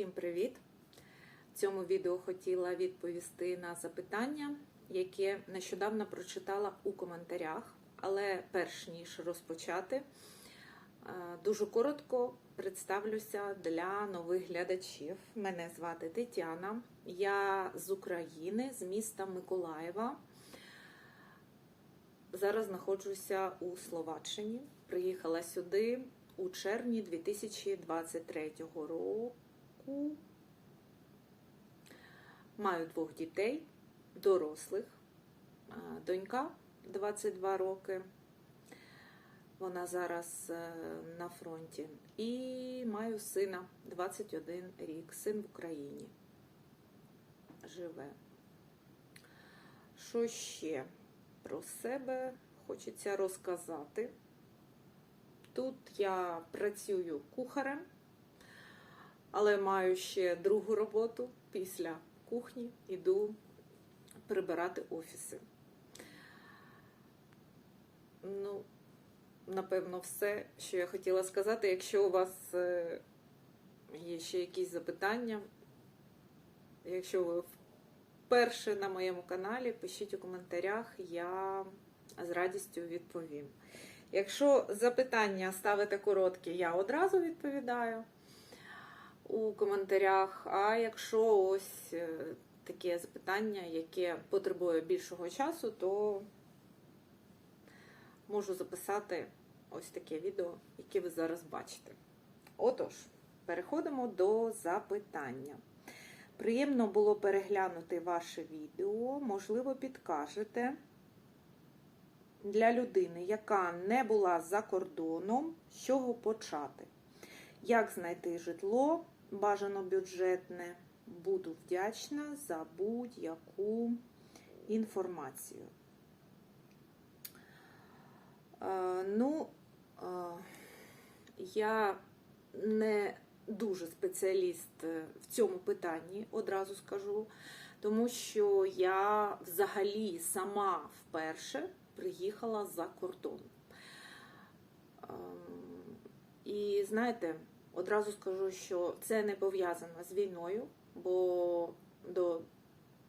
Всім привіт! В цьому відео хотіла відповісти на запитання, яке нещодавно прочитала у коментарях. Але перш ніж розпочати, е, дуже коротко представлюся для нових глядачів. Мене звати Тетяна, я з України, з міста Миколаєва. Зараз знаходжуся у Словаччині. Приїхала сюди у червні 2023 року. Маю двох дітей, дорослих, донька 22 роки. Вона зараз е, на фронті. І маю сина 21 рік. Син в Україні живе. Що ще про себе хочеться розказати? Тут я працюю кухарем, але маю ще другу роботу після кухні, іду прибирати офіси. Ну, напевно, все, що я хотіла сказати. Якщо у вас е, є ще якісь запитання, якщо ви вперше на моєму каналі, пишіть у коментарях, я з радістю відповім. Якщо запитання ставите короткі, я одразу відповідаю у коментарях. А якщо ось е, таке запитання, яке потребує більшого часу, то можу записати ось таке відео, яке ви зараз бачите. Отож, переходимо до запитання. Приємно було переглянути ваше відео, можливо, підкажете для людини, яка не була за кордоном, з чого почати. Як знайти житло, бажано бюджетне, буду вдячна за будь-яку інформацію. Е, ну, е, я не дуже спеціаліст в цьому питанні, одразу скажу, тому що я взагалі сама вперше приїхала за кордон. Ем, І знаєте, одразу скажу, що це не пов'язано з війною, бо до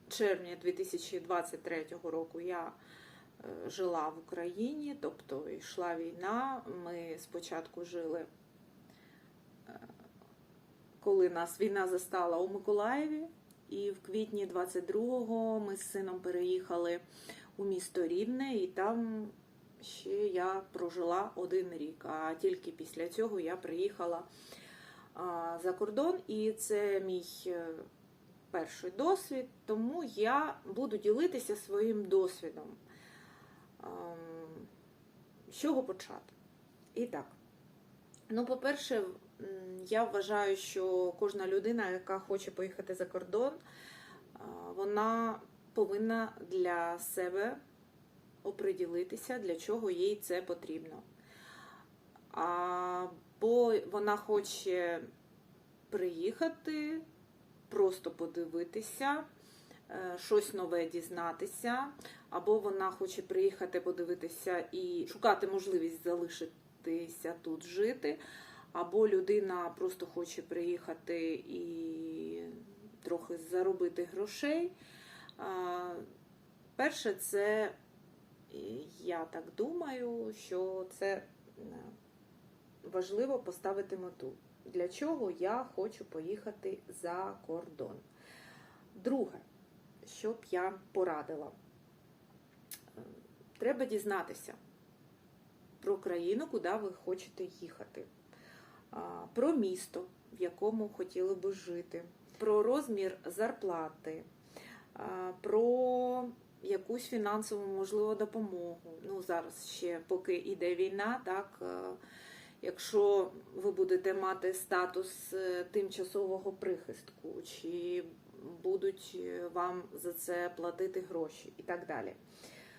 червня 2023 року я е, жила в Україні, тобто йшла війна. Ми спочатку жили, е, коли нас війна застала у Миколаєві, і в квітні 22-го ми з сином переїхали у місто Рівне, і там ще я прожила один рік. А тільки після цього я приїхала за кордон, і це мій е, перший досвід, тому я буду ділитися своїм досвідом. Ем, З чого почати? І так. Ну, по-перше, я вважаю, що кожна людина, яка хоче поїхати за кордон, вона повинна для себе оприділитися, для чого їй це потрібно. Або вона хоче приїхати, просто подивитися, е, щось нове дізнатися, або вона хоче приїхати, подивитися і шукати можливість залишитися тут жити, або людина просто хоче приїхати і трохи заробити грошей. А, Перше, це я так думаю, що це е, важливо поставити мету. Для чого я хочу поїхати за кордон. Друге, що б я порадила, Е, треба дізнатися про країну, куди ви хочете їхати, про місто, в якому хотіли би жити, про розмір зарплати, про якусь фінансову можливо допомогу. Ну, зараз ще поки йде війна, так. е, Якщо ви будете мати статус е, тимчасового прихистку, чи будуть е, вам за це платити гроші і так далі.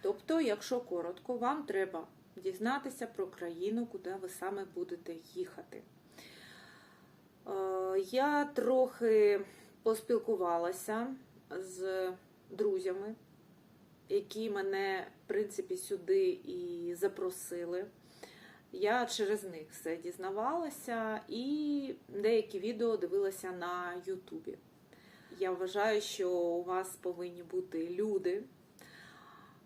Тобто, якщо коротко, вам треба дізнатися про країну, куди ви саме будете їхати. Я трохи поспілкувалася з друзями, які мене, в принципі, сюди і запросили. Я через них все дізнавалася і деякі відео дивилася на Ютубі. Я вважаю, що у вас повинні бути люди,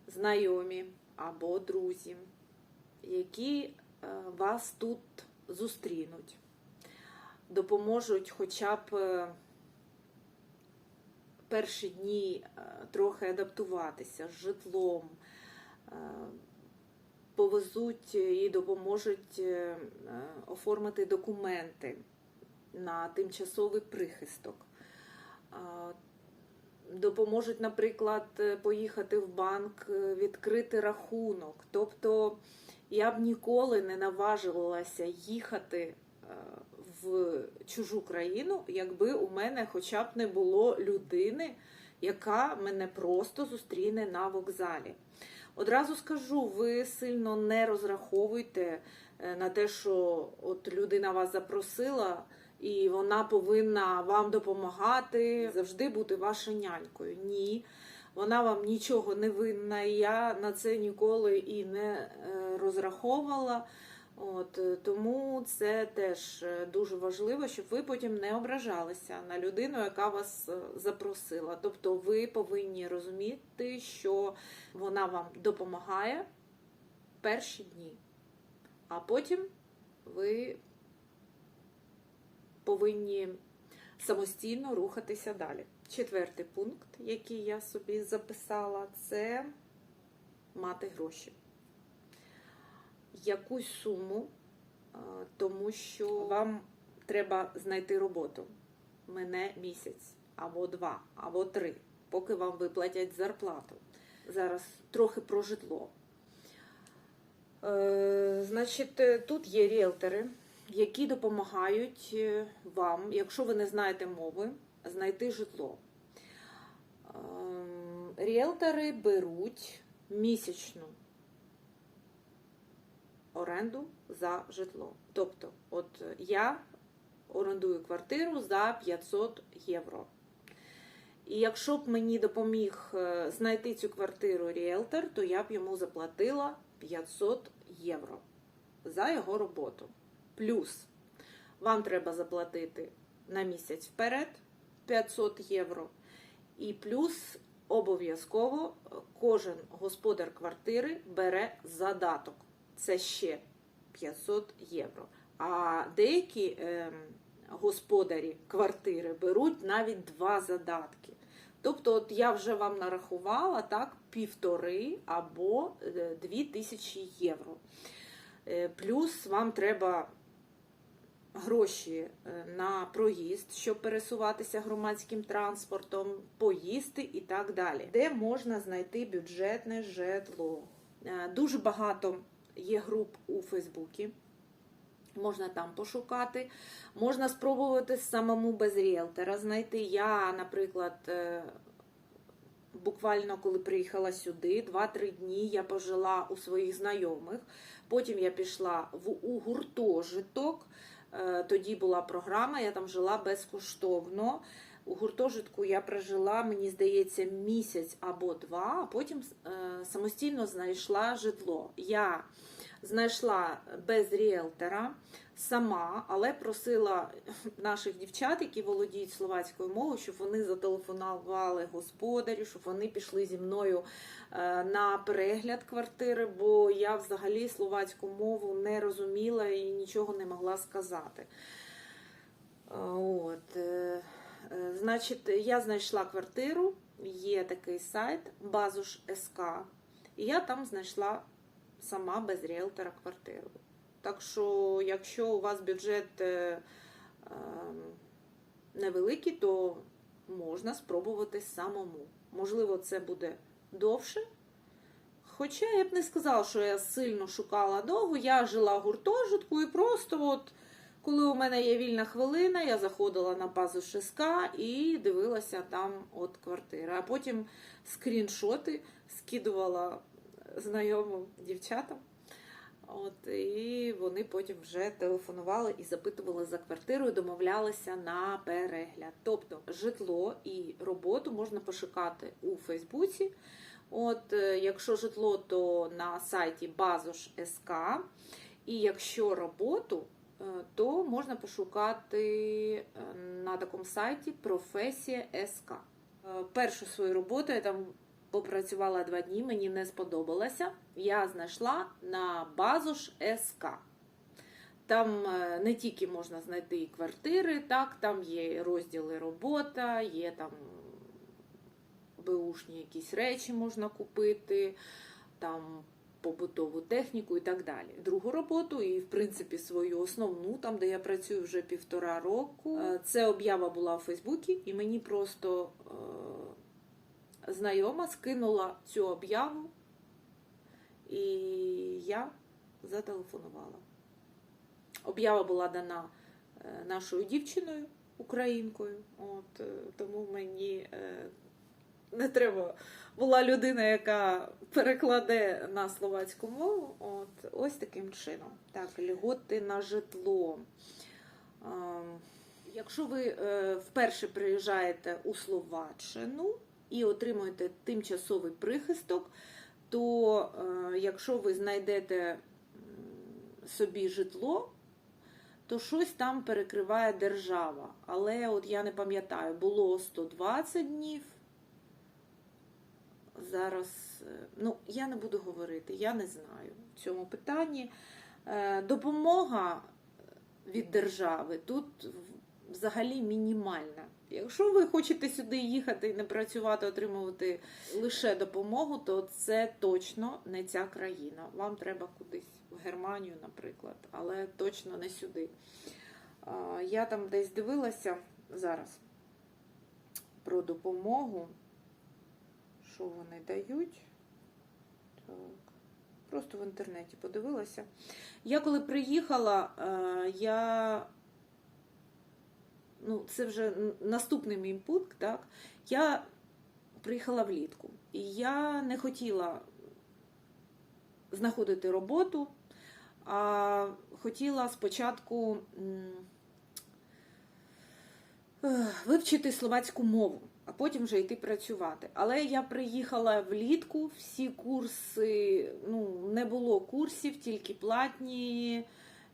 знайомі або друзі, які е, вас тут зустрінуть, допоможуть хоча б е, перші дні е, трохи адаптуватися з житлом, е, повезуть і допоможуть е, оформити документи на тимчасовий прихисток. Допоможуть, наприклад, поїхати в банк, відкрити рахунок. Тобто я б ніколи не наважилася їхати в чужу країну, якби у мене хоча б не було людини, яка мене просто зустріне на вокзалі. Одразу скажу, ви сильно не розраховуйте е, на те, що от людина вас запросила, і вона повинна вам допомагати, завжди бути вашою нянькою. Ні, вона вам нічого не винна. і Я на це ніколи і не е, розраховувала. От е, тому це теж е, дуже важливо, щоб ви потім не ображалися на людину, яка вас е, запросила. Тобто, ви повинні розуміти, що вона вам допомагає перші дні, а потім ви повинні самостійно рухатися далі. Четвертий пункт, який я собі записала, це мати гроші. Якусь суму, тому що вам треба знайти роботу. Мене місяць, або два, або три, поки вам виплатять зарплату. Зараз трохи про житло. Е, Значить, е, тут є ріелтори, які допомагають е, вам, якщо ви не знаєте мови, знайти житло. Ем, Ріелтори беруть місячну оренду за житло. Тобто, от я орендую квартиру за 500 євро. І якщо б мені допоміг е, знайти цю квартиру ріелтор, то я б йому заплатила 500 євро за його роботу. Плюс вам треба заплатити на місяць вперед 500 євро. І плюс обов'язково кожен господар квартири бере задаток. Це ще 500 євро. А деякі ем, господарі квартири беруть навіть два задатки. Тобто, от я вже вам нарахувала так, півтори або е, дві тисячі євро. Е, Плюс вам треба гроші е, на проїзд, щоб пересуватися громадським транспортом, поїсти і так далі. Де можна знайти бюджетне житло? Дуже багато є груп у Фейсбуці. Можна там пошукати, можна спробувати самому без ріелтора знайти. Я, наприклад, е, буквально коли приїхала сюди, 2-3 дні я пожила у своїх знайомих. Потім я пішла в у гуртожиток. Е, Тоді була програма, я там жила безкоштовно. У гуртожитку я прожила, мені здається, місяць або два, а потім е, самостійно знайшла житло. Я знайшла без ріелтора сама, але просила наших дівчат, які володіють словацькою мовою, щоб вони зателефонували господарю, щоб вони пішли зі мною е, на перегляд квартири, бо я взагалі словацьку мову не розуміла і нічого не могла сказати. Е, От. Значить, я знайшла квартиру, є такий сайт Базуш СК, і я там знайшла сама без ріелтора квартиру. Так що, якщо у вас бюджет е, е, невеликий, то можна спробувати самому. Можливо, це буде довше. Хоча я б не сказала, що я сильно шукала довго, я жила гуртожитку і просто от. Коли у мене є вільна хвилина, я заходила на базу ШСК і дивилася там от квартири. А потім скріншоти скидувала знайомим дівчатам. От, і вони потім вже телефонували і запитували за квартиру, і домовлялися на перегляд. Тобто житло і роботу можна пошукати у Фейсбуці. От, е, якщо житло, то на сайті Базош СК. І якщо роботу, то можна пошукати е, на такому сайті професія СК. Е, Першу свою роботу я там попрацювала два дні, мені не сподобалося. Я знайшла на базу ж СК. Там е, не тільки можна знайти і квартири, так, там є розділи робота, є там беушні якісь речі можна купити, там побутову техніку і так далі. Другу роботу і, в принципі, свою основну, там, де я працюю вже півтора року. е, Це об'ява була в Фейсбуці, і мені просто е, знайома скинула цю об'яву, і я зателефонувала. Об'ява була дана е, нашою дівчиною, українкою. От, е, тому мені е, не треба була людина, яка перекладе на словацьку мову. От, ось таким чином. Так, льготи на житло. Ем, Якщо ви е, вперше приїжджаєте у Словаччину і отримуєте тимчасовий прихисток, то е, якщо ви знайдете собі житло, то щось там перекриває держава. Але от я не пам'ятаю, було 120 днів. Зараз, е, ну, я не буду говорити, я не знаю в цьому питанні. Е, Допомога від держави тут взагалі мінімальна. Якщо ви хочете сюди їхати і не працювати, отримувати лише допомогу, то це точно не ця країна. Вам треба кудись в Германію, наприклад, але точно не сюди. Я там десь дивилася зараз про допомогу, що вони дають. Так. Просто в інтернеті подивилася. Я коли приїхала, е, я. Ну, це вже наступний мій пункт, так? Я приїхала влітку. І я не хотіла знаходити роботу, а хотіла спочатку е, вивчити словацьку мову, а потім вже йти працювати. Але я приїхала влітку, всі курси, ну, не було курсів, тільки платні.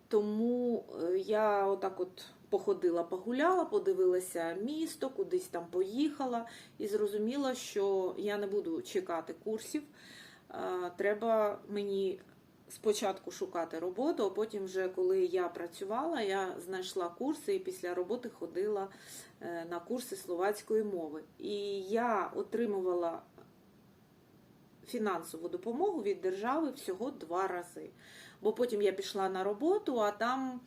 Тому е, я отак от походила, погуляла, подивилася місто, кудись там поїхала і зрозуміла, що я не буду чекати курсів. Треба мені спочатку шукати роботу, а потім, вже коли я працювала, я знайшла курси і після роботи ходила е, на курси словацької мови. І я отримувала фінансову допомогу від держави всього два рази. Бо потім я пішла на роботу, а там,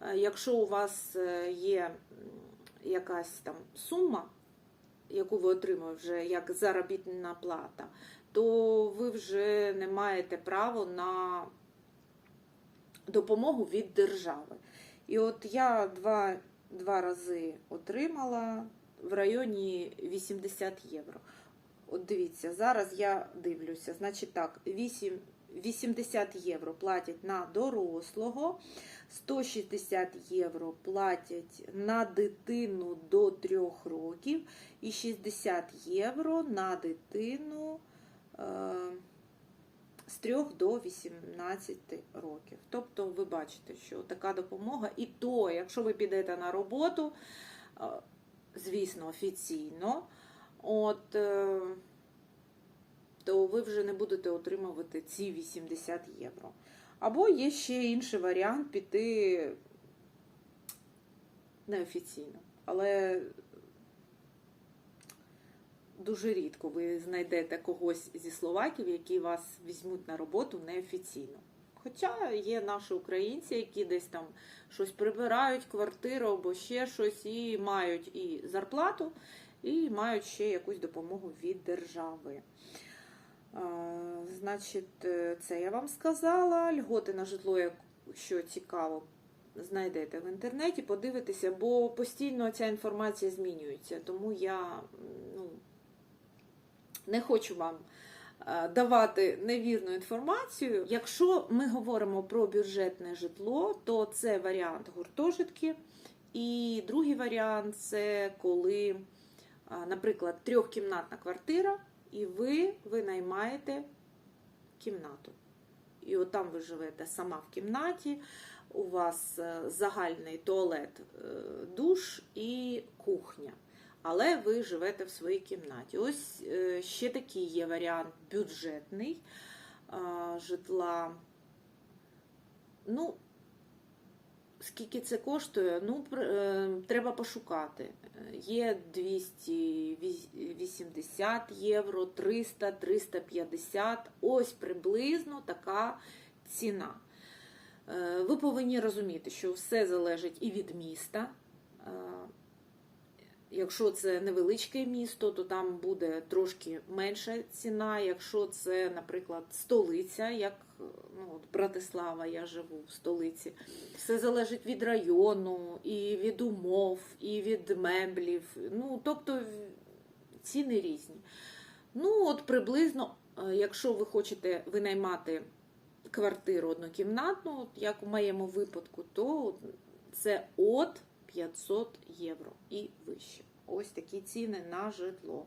е, якщо у вас е, є якась там сума, яку ви отримуєте вже як заробітна плата, то ви вже не маєте права на допомогу від держави. І от я два, два рази отримала в районі 80 євро. От дивіться, зараз я дивлюся. Значить так, 8, 80 євро платять на дорослого, 160 євро платять на дитину до 3 років і 60 євро на дитину з 3 до 18 років. Тобто ви бачите, що така допомога, і то, якщо ви підете на роботу, е, звісно, офіційно, от, е, то ви вже не будете отримувати ці 80 євро. Або є ще інший варіант піти неофіційно. Але дуже рідко ви знайдете когось зі словаків, які вас візьмуть на роботу неофіційно. Хоча є наші українці, які десь там щось прибирають, квартиру або ще щось, і мають і зарплату, і мають ще якусь допомогу від держави. Значить, е, це я вам сказала. Льготи на житло, якщо цікаво, знайдете в інтернеті, подивитеся, бо постійно ця інформація змінюється. Тому я не хочу вам е, давати невірну інформацію. Якщо ми говоримо про бюджетне житло, то це варіант гуртожитки. І другий варіант це коли, наприклад, трьохкімнатна квартира, і ви винаймаєте кімнату. і от там ви живете сама в кімнаті. У вас е, загальний туалет, е, душ і кухня. Але ви живете в своїй кімнаті. Ось е, ще такий є варіант бюджетний житла. Ну, скільки це коштує? Ну, е, треба пошукати. Є 280 євро, 300, 350. Ось приблизно така ціна. Е, Ви повинні розуміти, що все залежить і від міста. Якщо це невеличке місто, то там буде трошки менша ціна. Якщо це, наприклад, столиця, як ну, от Братислава, я живу в столиці, все залежить від району, і від умов, і від меблів. Ну, тобто ціни різні. Ну, от приблизно, е, якщо ви хочете винаймати квартиру однокімнатну, як у моєму випадку, то це от 500 євро і вище. Ось такі ціни на житло.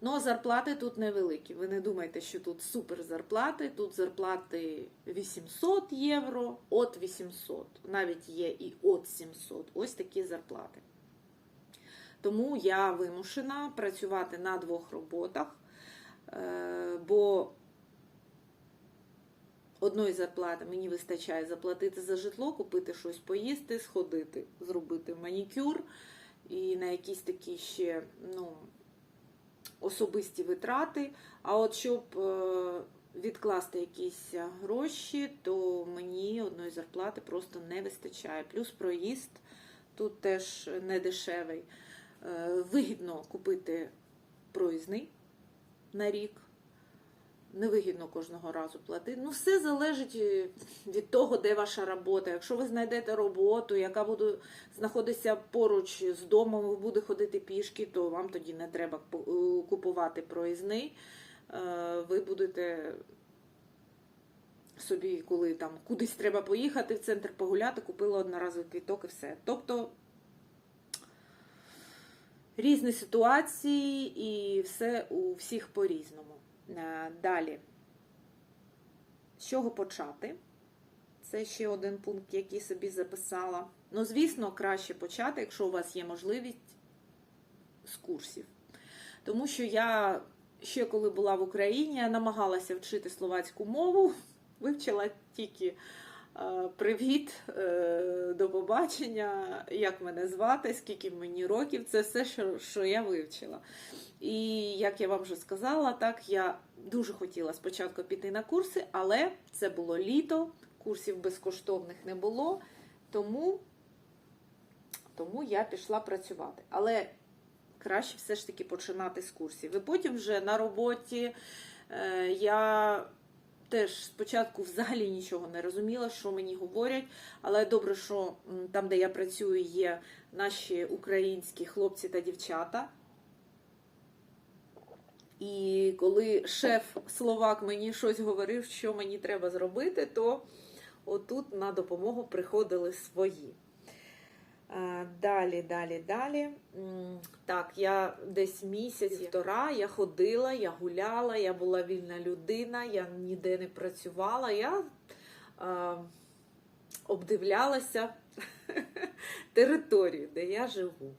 Ну, а зарплати тут невеликі. Ви не думайте, що тут супер зарплати. Тут зарплати 800 євро, от 800. Навіть є і от 700. Ось такі зарплати. Тому я вимушена працювати на двох роботах, е, бо одної зарплати мені вистачає заплатити за житло, купити щось поїсти, сходити, зробити манікюр і на якісь такі ще ну, особисті витрати. А от щоб е, відкласти якісь гроші, то мені одної зарплати просто не вистачає. Плюс проїзд тут теж не дешевий. Е, Вигідно купити проїзний на рік. Невигідно кожного разу платити. Ну, все залежить е, від того, де ваша робота. Якщо ви знайдете роботу, яка буде знаходитися поруч з домом, ви будете ходити пішки, то вам тоді не треба е, купувати проїзний. Е, Ви будете собі, коли там кудись треба поїхати в центр погуляти, купила одноразовий квіток і все. Тобто різні ситуації і все у всіх по-різному. Е, Далі. З чого почати? Це ще один пункт, який собі записала. Ну, звісно, краще почати, якщо у вас є можливість з курсів. Тому що я ще коли була в Україні, я намагалася вчити словацьку мову, вивчила тільки е, привіт, е, до побачення, як мене звати, скільки мені років. Це все, що, що я вивчила. І як я вам вже сказала, так я дуже хотіла спочатку піти на курси, але це було літо, курсів безкоштовних не було, тому, тому я пішла працювати. Але краще все ж таки починати з курсів. І потім вже на роботі е, я теж спочатку взагалі нічого не розуміла, що мені говорять. Але добре, що там, де я працюю, є наші українські хлопці та дівчата. І коли шеф Словак мені щось говорив, що мені треба зробити, то отут на допомогу приходили свої. Е, Далі, далі, далі. Так, я десь місяць, півтора, я ходила, я гуляла, я була вільна людина, я ніде не працювала. Я е, обдивлялася територію, де я живу.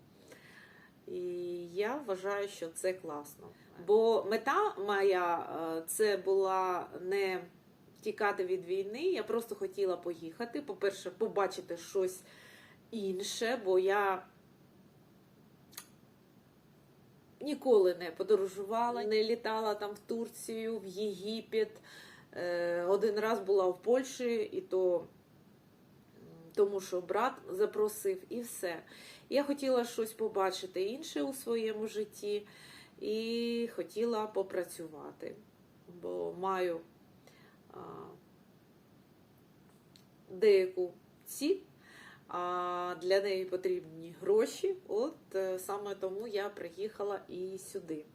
І я вважаю, що це класно. Бо мета моя е, це була не тікати від війни. Я просто хотіла поїхати. По-перше, побачити щось інше, бо я ніколи не подорожувала, не літала там в Турцію, в Єгипет. Е, Один раз була в Польщі, і то тому, що брат запросив, і все. Я хотіла щось побачити інше у своєму житті і хотіла попрацювати, бо маю деяку ціль, а для неї потрібні гроші. От е, саме тому я приїхала і сюди.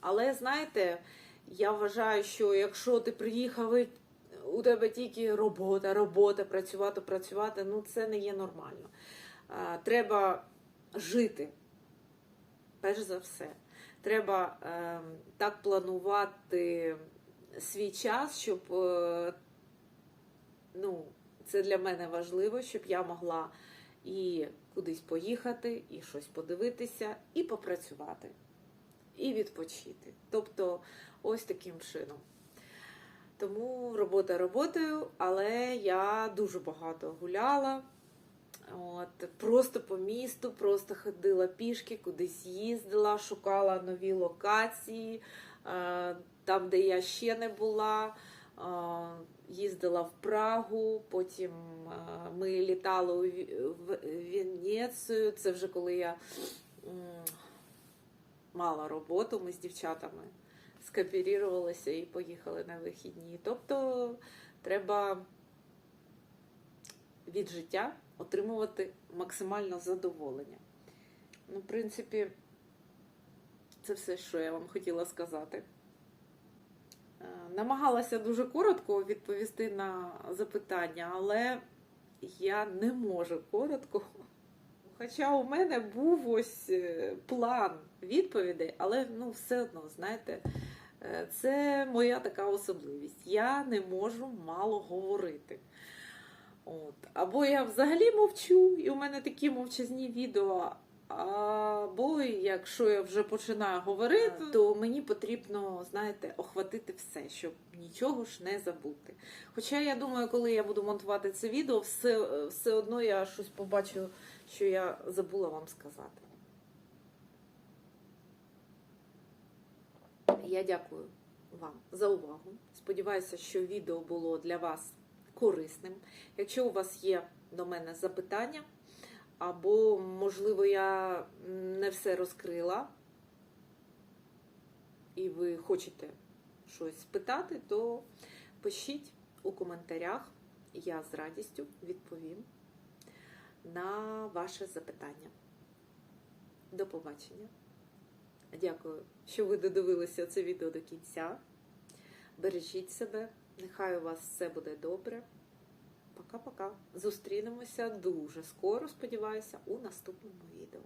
Але знаєте, я вважаю, що якщо ти приїхав, і у тебе тільки робота, робота, працювати, працювати, ну це не є нормально. Треба жити, перш за все. Треба е, так планувати свій час, щоб е, ну, це для мене важливо, щоб я могла і кудись поїхати, і щось подивитися, і попрацювати, і відпочити. Тобто, ось таким чином. Тому робота роботою, але я дуже багато гуляла. От, просто по місту, просто ходила пішки, кудись їздила, шукала нові локації, е, там, де я ще не була. Їздила в Прагу, потім ми літали в Венецію. Це вже коли я мала роботу, ми з дівчатами скооперувалися і поїхали на вихідні. Тобто треба від життя отримувати максимально задоволення. Ну, в принципі, це все, що я вам хотіла сказати. Е, Намагалася дуже коротко відповісти на запитання, але я не можу коротко. Хоча у мене був ось е, план відповідей, але ну, все одно, знаєте, е, це моя така особливість. Я не можу мало говорити. От. Або я взагалі мовчу, і у мене такі мовчазні відео. Або якщо я вже починаю говорити, то мені потрібно, знаєте, охватити все, щоб нічого ж не забути. Хоча я думаю, коли я буду монтувати це відео, все, все одно я щось побачу, що я забула вам сказати. Я дякую вам за увагу. Сподіваюся, що відео було для вас корисним. Якщо у вас є до мене запитання, або, можливо, я не все розкрила, і ви хочете щось спитати, то пишіть у коментарях, я з радістю відповім на ваше запитання. До побачення. Дякую, що ви додивилися це відео до кінця. Бережіть себе, нехай у вас все буде добре. Пока-пока. Зустрінемося дуже скоро, сподіваюся, у наступному відео.